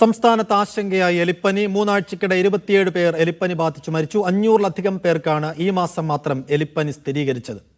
സംസ്ഥാനത്ത് ആശങ്കയായി എലിപ്പനി. മൂന്നാഴ്ചക്കിടെ ഇരുപത്തിയേഴ് പേർ എലിപ്പനി ബാധിച്ചു മരിച്ചു. അഞ്ഞൂറിലധികം പേർക്കാണ് ഈ മാസം മാത്രം എലിപ്പനി സ്ഥിരീകരിച്ചത്.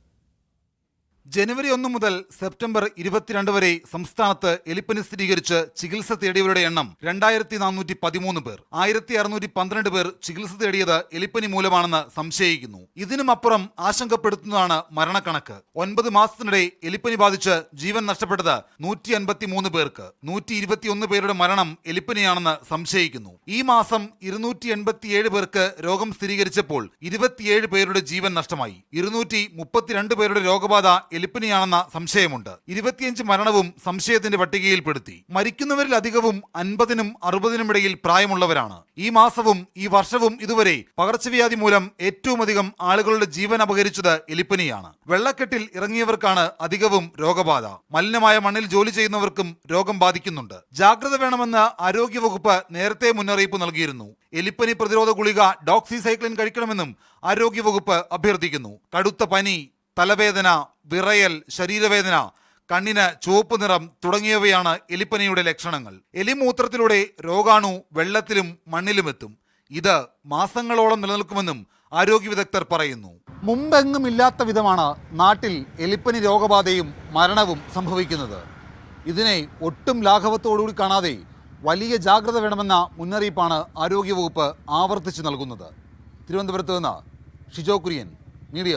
ജനുവരി ഒന്ന് മുതൽ സെപ്റ്റംബർ ഇരുപത്തിരണ്ട് വരെ സംസ്ഥാനത്ത് എലിപ്പനി സ്ഥിരീകരിച്ച് ചികിത്സ തേടിയവരുടെ എണ്ണം രണ്ടായിരത്തി നാനൂറ്റി പതിമൂന്ന് പേർ. ആയിരത്തി അറുന്നൂറ്റി പന്ത്രണ്ട് പേർ ചികിത്സ തേടിയത് എലിപ്പനി മൂലമാണെന്ന് സംശയിക്കുന്നു. ഇതിനുമപ്പുറം ആശങ്കപ്പെടുത്തുന്നതാണ് മരണക്കണക്ക്. ഒൻപത് മാസത്തിനിടെ എലിപ്പനി ബാധിച്ച് ജീവൻ നഷ്ടപ്പെട്ടത് നൂറ്റി അൻപത്തി മൂന്ന് പേർക്ക്. നൂറ്റി ഇരുപത്തിയൊന്ന് പേരുടെ മരണം എലിപ്പനിയാണെന്ന് സംശയിക്കുന്നു. ഈ മാസം ഇരുന്നൂറ്റി എൺപത്തിയേഴ് പേർക്ക് രോഗം സ്ഥിരീകരിച്ചപ്പോൾ ഇരുപത്തിയേഴ് പേരുടെ ജീവൻ നഷ്ടമായി. ഇരുന്നൂറ്റി മുപ്പത്തിരണ്ട് പേരുടെ രോഗബാധ എലിപ്പനിയാണെന്ന സംശയമുണ്ട്. ഇരുപത്തിയഞ്ച് മരണവും സംശയത്തിന്റെ പട്ടികയിൽപ്പെടുത്തി. മരിക്കുന്നവരിൽ അധികവും അൻപതിനും അറുപതിനും ഇടയിൽ പ്രായമുള്ളവരാണ്. ഈ മാസവും ഈ വർഷവും ഇതുവരെ പകർച്ചവ്യാധി മൂലം ഏറ്റവും അധികം ആളുകളുടെ ജീവൻ അപഹരിച്ചത് എലിപ്പനിയാണ്. വെള്ളക്കെട്ടിൽ ഇറങ്ങിയവർക്കാണ് അധികവും രോഗബാധ. മലിനമായ മണ്ണിൽ ജോലി ചെയ്യുന്നവർക്കും രോഗം ബാധിക്കുന്നുണ്ട്. ജാഗ്രത വേണമെന്ന് ആരോഗ്യവകുപ്പ് നേരത്തെ മുന്നറിയിപ്പ് നൽകിയിരുന്നു. എലിപ്പനി പ്രതിരോധ ഗുളിക ഡോക്സിസൈക്ലിൻ കഴിക്കണമെന്നും ആരോഗ്യവകുപ്പ് അഭ്യർത്ഥിക്കുന്നു. കടുത്ത പനി തലവേദന വിറയൽ ശരീരവേദന കണ്ണിന് ചുവപ്പ് നിറം തുടങ്ങിയവയാണ് എലിപ്പനിയുടെ ലക്ഷണങ്ങൾ. എലിമൂത്രത്തിലൂടെ രോഗാണു വെള്ളത്തിലും മണ്ണിലുമെത്തും. ഇത് മാസങ്ങളോളം നിലനിൽക്കുമെന്നും ആരോഗ്യ വിദഗ്ധർ പറയുന്നു. മുമ്പെങ്ങും ഇല്ലാത്ത വിധമാണ് നാട്ടിൽ എലിപ്പനി രോഗബാധയും മരണവും സംഭവിക്കുന്നത്. ഇതിനെ ഒട്ടും ലാഘവത്തോടുകൂടി കാണാതെ വലിയ ജാഗ്രത വേണമെന്ന മുന്നറിയിപ്പാണ് ആരോഗ്യവകുപ്പ് ആവർത്തിച്ചു നൽകുന്നത്. തിരുവനന്തപുരത്ത് നിന്ന് ഷിജോ കുര്യൻ മീഡിയ